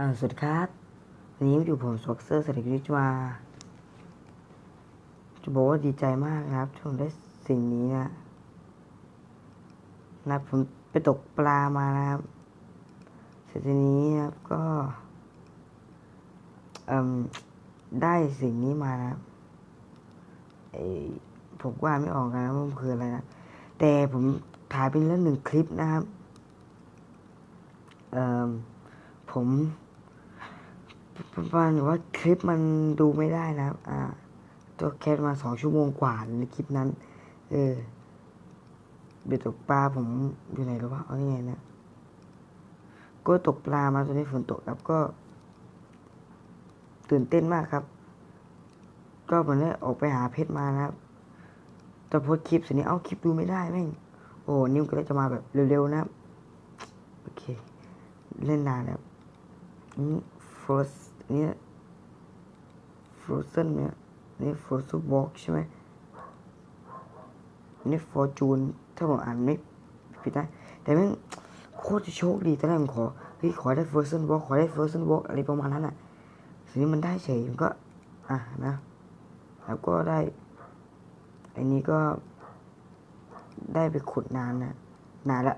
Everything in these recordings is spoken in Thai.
อ่าสวัสดีครับวันนี้อยู่ผมสวกเซอร์สถิตวิจมาจะบอกว่าดีใจมากนะครับที่ผมได้สิ่งนี้นะนะผมไปตกปลามานะครับเสร็จทีนี้นะครับก็เอ่มได้สิ่งนี้มานะครับไอผมว่าไม่ออกกันนะว่ามันคืออะไรนะแต่ผมถ่ายไปแล้วหนึ่งคลิปนะครับเอ่อผม ประมาณว่าคลิปมันดูไม่ได้นะครับ อ่า ตัวแคสมาสองชั่วโมงกว่าในคลิปนั้น เออเบ็ดตกปลาผมอยู่ไหนหรือวะเอาไงนี่ยก็ตกปลามาตอนนี้ฝนตกครับก็ ตื่นเต้นมากครับ ก็เหมือนได้ออกไปหาเพชรมานะครับแต่โพสคลิปสร็จนี้เอ้าคลิปดูไม่ได้แม่งโอ้นิ้วก็เลยจะมาแบบเร็วๆนะครับ โอเค เล่นนานแล้วนี่ ฟรอสนี่ยฟรอเซนเนี่ยนี่ฟรอสบ็อกใช่ไหมนี่ฟอร์จูนถ้าผมอ่านไม่ผิดนะแต่แม่งโคตรจะโชคดีตอนแรกผมขอเฮ้ยขอได้ฟรอเซนบ็อกขอได้ฟรอเซนบ็อกอะไรประมาณนั้นอะทีนี้มันได้เฉยมันก็อะนะ แล้วก็ได้อันนี้ก็ได้ไปขุดนานนะนานละ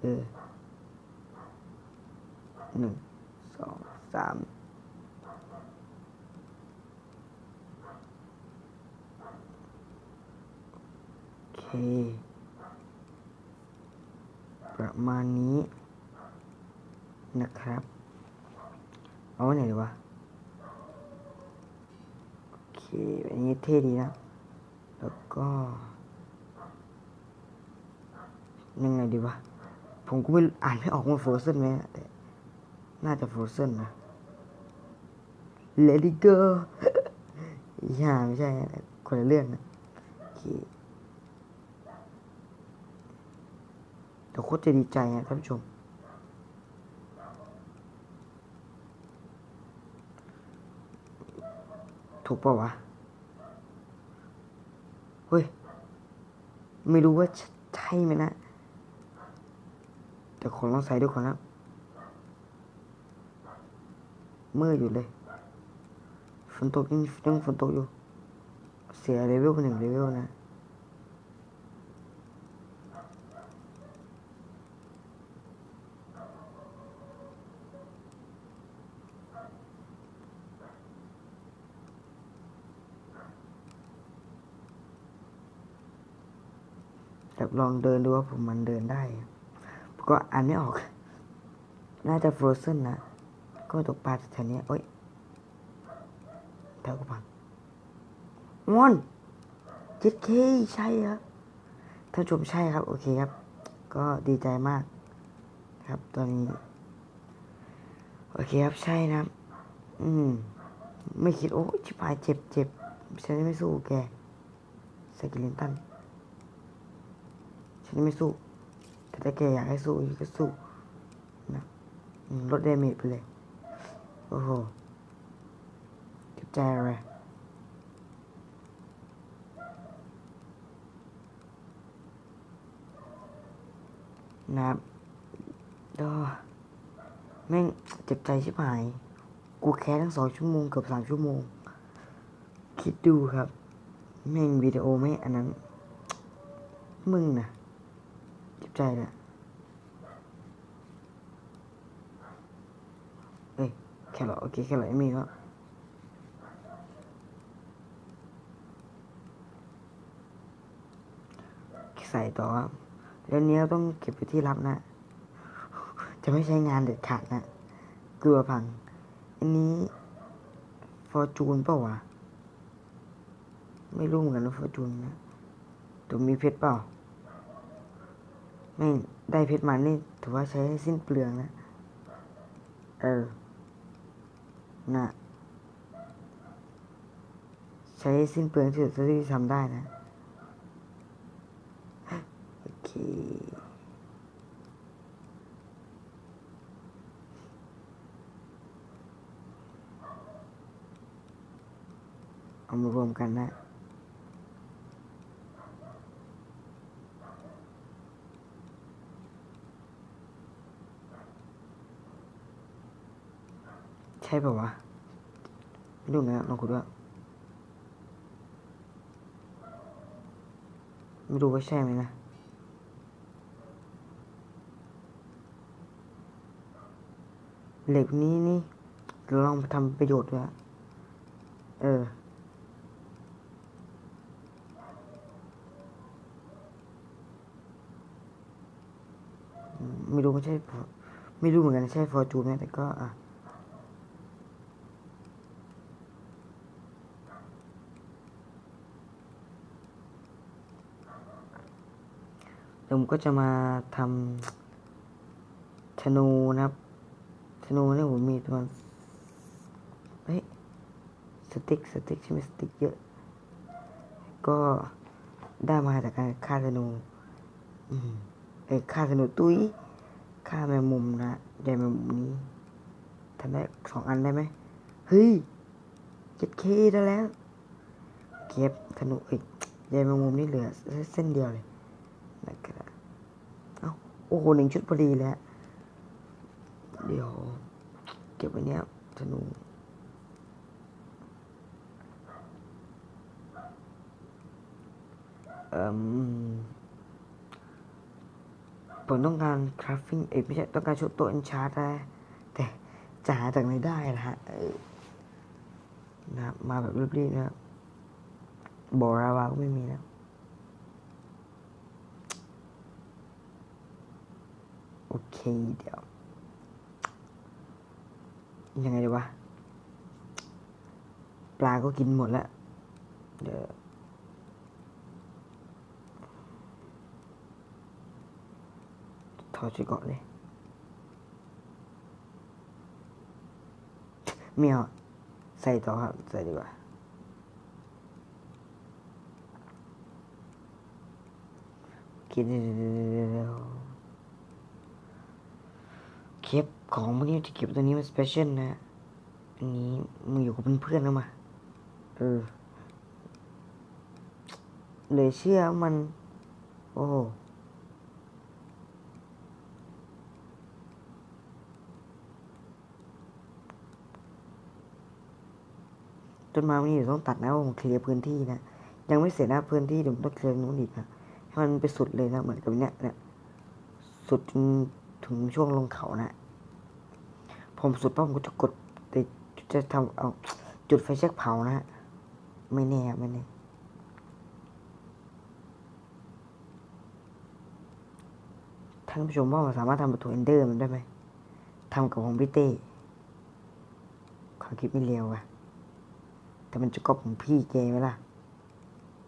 เออหนึ่งสองสาม โอเค ประมาณนี้นะครับ เอาไว้ไหนดีวะ โอเค อันนี้เท่ดีนะ แล้วก็ ยังไงดีวะ ผมก็ไม่อ่านไม่ออกว่าโฟรเซนไหมนะแต่น่าจะโฟรเซนนะ Let it go อย่าไม่ใช่คนละเรื่องนะโอเค แต่โคตรจะดีใจนะท่านผู้ชม ถูกปล่าวะ เฮ้ย ไม่รู้ว่าใช่ไหมนะ แต่ขอลองใส่ดูก่อนนะเมื่ออยู่เลยฝนตกยังยังฝนตกอยู่ เสียเลเวลหนึ่งเลเวลนะ แบบลองเดินดูว่าผมมันเดินได้ ก็อ่านไม่ออก น่าจะฟรอเซนนะ ก็ตกปลาแถวนี้โอ้ยแถวกับพังงอนเจ็ดเคใช่ครับท่านชมใช่ครับ โอเคครับ ก็ดีใจมาก ครับตอนนี้ โอเคครับใช่นะ อืม ไม่คิด โอ้ชิบหายเจ็บเจ็บฉันไม่สู้แกสกิลินตัน ฉันไม่สู้ แต่ถ้าแกอยากให้สู้ก็สู้นะลดเดเมจไปเลย โอ้โหเจ็บใจอะไรนะครับก็แม่งเจ็บใจชิบหาย กูแค่ทั้งสองชั่วโมงเกือบสามชั่วโมง คิดดูครับ แม่งวิดีโอไม่อันนั้น มึงนะ เจ็บใจนะเอ้ยแค่หรอโอเคแค่หรอไม่มีแล้วใส่ต่อครับแล้วเนี้ยต้องเก็บไปที่รับนะ จะไม่ใช้งานเด็ดขาดนะ กลัวพัง อันนี้ฟอร์จูนเปล่าวะ ไม่รู้เหมือนกันว่าฟอร์จูนนะ ตัวมีเพชรเปล่า ไม่ได้เพชรมานี่ถือว่าใช้ให้สิ้นเปลืองนะ เออน่ะใช้ให้สิ้นเปลืองที่สุดที่ทำได้นะ โอเค เอามารวมกันนะ ช่ป่าวะไม่รู้นะลองขุดว่าไม่รู้ว่าใช่ไหมนะเหล็กนี้นี่เราลองทำประโยชน์ด้วยเออ ไม่รู้ไม่ใช่ ไม่รู้เหมือนกันใช่ฟอร์จูนไหมแต่ก็อะ เดี๋ยว ผมก็จะมาทำธนูนะครับธนูเนี่ยผมมีประมาณเฮ้ยสติ๊กสติ๊กใช่ไหมสติ๊กเยอะ ก็ได้มาจากการฆ่าธนูอืมไอ้ฆ่าธนูตุ้ยฆ่าแมงมุมนะใหญ่แมงมุมนี้ทำได้สองอันได้ไหมเฮ้ยเจ็ดเคได้แล้ว เก็บธนูเอ้ยใหญ่แมงมุมนี่เหลือเส้นเดียวเลยนะครับ โอ้โหหนึ่งชุดพอดีแล้ว เดี๋ยว เก็บไว้เนี้ยธนูเอ่มผมต้องการคราฟฟิ้งเอ้ยไม่ใช่ ต้องการชุดโต๊ะอินชาร์ดนะแต่จะหาจากไหนได้ล่ะฮะนะมาแบบรีบๆนะบบอราวาก็ไม่มีแล้ว อเค เดี๋ยว ยังไงดีวะ ปลาก็กินหมดแล้ว เดี๋ยวถอดชุดเกาะเลยไม่เอาใส่ต่อครับ ใส่ดีกว่าคิดเร็ว ก็บของพวกนี้จะเก็บตัวนี้มันสเปเชียลนะอันนี้มึงอยู่กับเพื่อนๆแล้วมาเออเลยเชื่อมัน โอ้โหต้นไม้วันนี้เดี๋ยวต้องตัดนะผมเคลียร์พื้นที่นะ ยังไม่เสร็จนะพื้นที่เดี๋ยวต้องเคลียร์นู้นอีกนะให้มันไปสุดเลยนะเหมือนกับเนี้ยนี่ยสุดถึงช่วงลงเขานะ ผมสุดปั๊บผมก็จะกดแต่จะทำเอาจุดไฟแช็กเผานะฮะไม่แน่ไม่แน่ท่านผู้ชมว่ามันสามารถทำประตูเอนเดอร์มันได้ไหมทำกับของพี่เต้ขอคิดไม่เร็วอะแต่มันจะก๊อปของพี่เจไหมล่ะ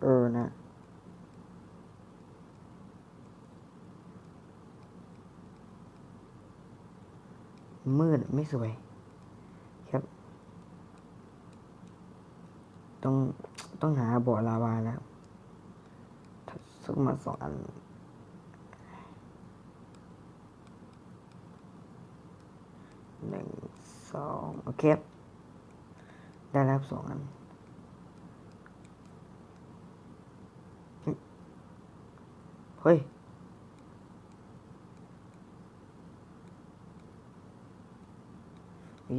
เออนะ มืดไม่สวยครับ ต้องต้องหาบ่อลาวาแล้วสักมาสองอันหนึ่งสองโอเคได้แล้วสองอันเฮ้ย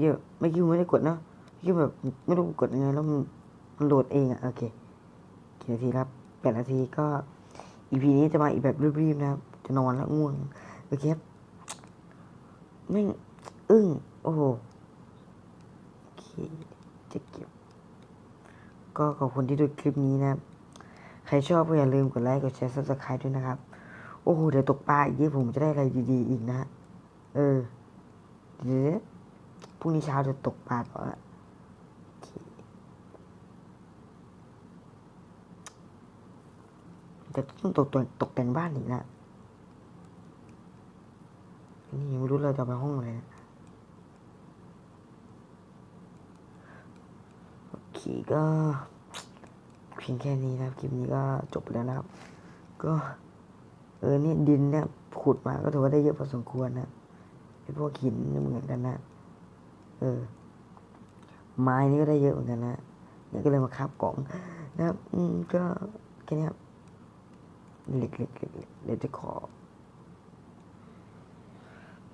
เยอะไม่คิดว่าไม่ได้กดนะเมื่อคิดแบบไม่รู้กดยังไงแล้วมันโหลดเองอะโอเคกี่นาทีครับแปดนาทีก็อีพีนี้จะมาอีกแบบรีบๆนะครับ จะนอนแล้วง่วงโอเคครับไม่อึ้งโอ้โหโอเคจะเก็บ ก็ขอบคุณที่ดูคลิปนี้นะครับ ใครชอบก็อย่าลืมกดไลค์กดแชร์ซับสไครต์ด้วยนะครับ โอ้โห เดี๋ยวตกปลาอีกเยอะผมจะได้อะไรดีๆอีกนะฮะเออเดี๋ยว พรุ่งนี้เช้าจะตกปลาต่อละแต่ต้องตกต่งตกแต่งบ้านอีกนะนี่ยังไม่รู้เราจะไปห้องอะไรนะโอเคก็เพียงแค่นี้นะครับคลิปนี้ก็จบไปแล้วนะครับ ก็เออนี่ดินเนี่ยขุดมาก็ถือว่าได้เยอะพอสมควรนะไอพวกหินเหมือนกันนะ เออ ไม้นี่ก็ได้เยอะเหมือนกันนะเนี่ยก็เลยมาคาบกล่องนะครับ อืมก็แค่นี้ครับเหล็กเหล็กเหล็กเหล็กเดี๋ยวจะขอ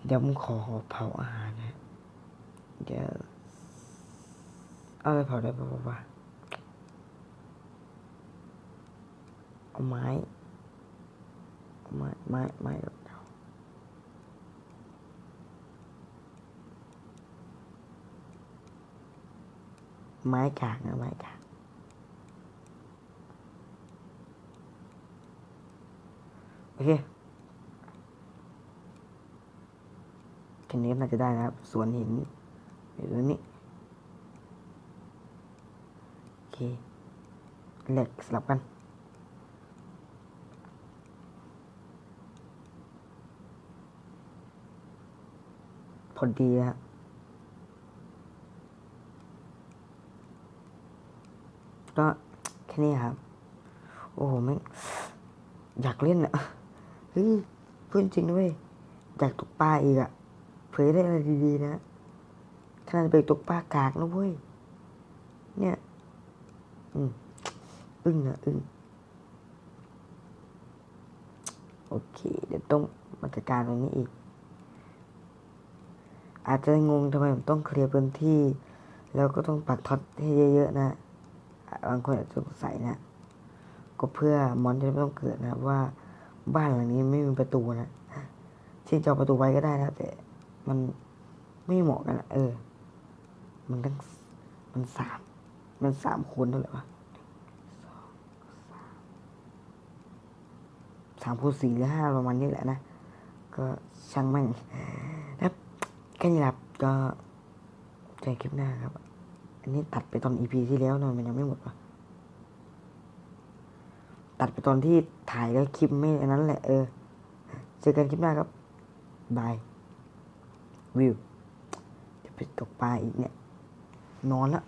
เดี๋ยวผมขอเผาอาหารนะ เดี๋ยวเอาอะไรเผาได้ปะปะปะเอาไม้ไม้ไม้ไม้กับเตา ไม้กากนะไม้กาก โอเคแค่นี้น่าจะได้นะครับสวนหินอยู่ตรงนี้ โอเคเหล็กสลับกันพอดีนะฮ ก็แค่นี้ครับ โอ้โหแม่งอยากเล่นอะเฮ้ยพูดจริงด้วยอยากตกปลาอีกอะเผื่อได้อะไรดีๆนะขนาดไปตกปลากากนะเว้ยเนี่ย อืมอึ้งนะอึ้งโอเค เดี๋ยวต้องมาจัดการตรงนี้อีก อาจจะงงทำไมผมต้องเคลียร์พื้นที่ แล้วก็ต้องปักท็อตให้เยอะๆนะ บางคนอาจจะสงสัยนะก็เพื่อมอนจะไม่ต้องเกิดนะว่าบ้านหลังนี้ไม่มีประตูนะที่จะเอประตูไว้ก็ได้นะแต่มันไม่เหมาะกันอะเออ มันตั้งมันสามมันสามคูณเท่าไหร่วะสองสามสามคูณสี่หรือห้าประมาณนี้แหละนะ ก็ช่างแม่งครับแค่นี้ครับก็เจอคลิปหน้าครับ อันนี้ตัดไปตอนอีพีที่แล้วนอะมันยังไม่หมดปะตัดไปตอนที่ถ่ายแล้วคลิปไม่อันนั้นแหละเออเจอกันคลิปหน้าครับบายวิวจะไปตกปลาอีกเนี่ย นอนละ